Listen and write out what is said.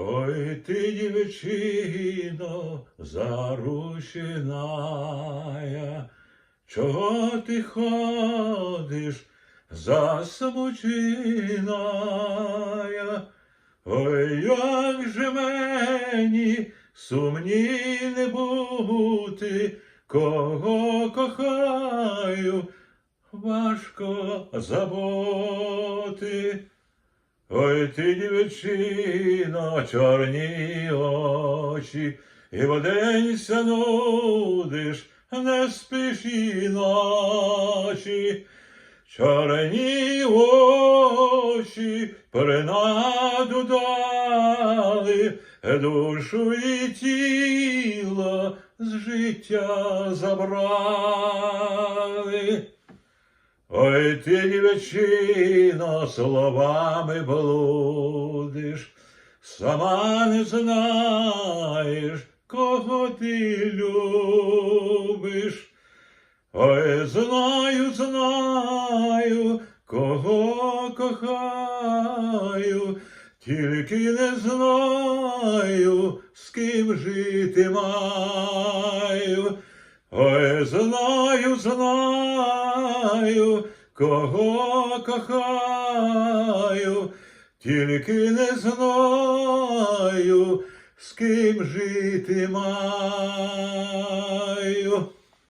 Ой ти, дівчино, зарученая, чого ти ходиш засмученая? Ой, як же мені сумні не бути, кого кохаю, важко забути. Ой ти, дівчино, чорні очі, і воденься нудиш, не спиш і ночі. Чорні очі принаду дали, душу і тіло з життя забрали. Ой ти, дівчино, словами блудиш, сама не знаєш, кого ти любиш. Ой, знаю, знаю, кого кохаю, тільки не знаю, з ким жити маю. Ой, знаю, знаю, кого кохаю, тільки не знаю, з ким жити маю.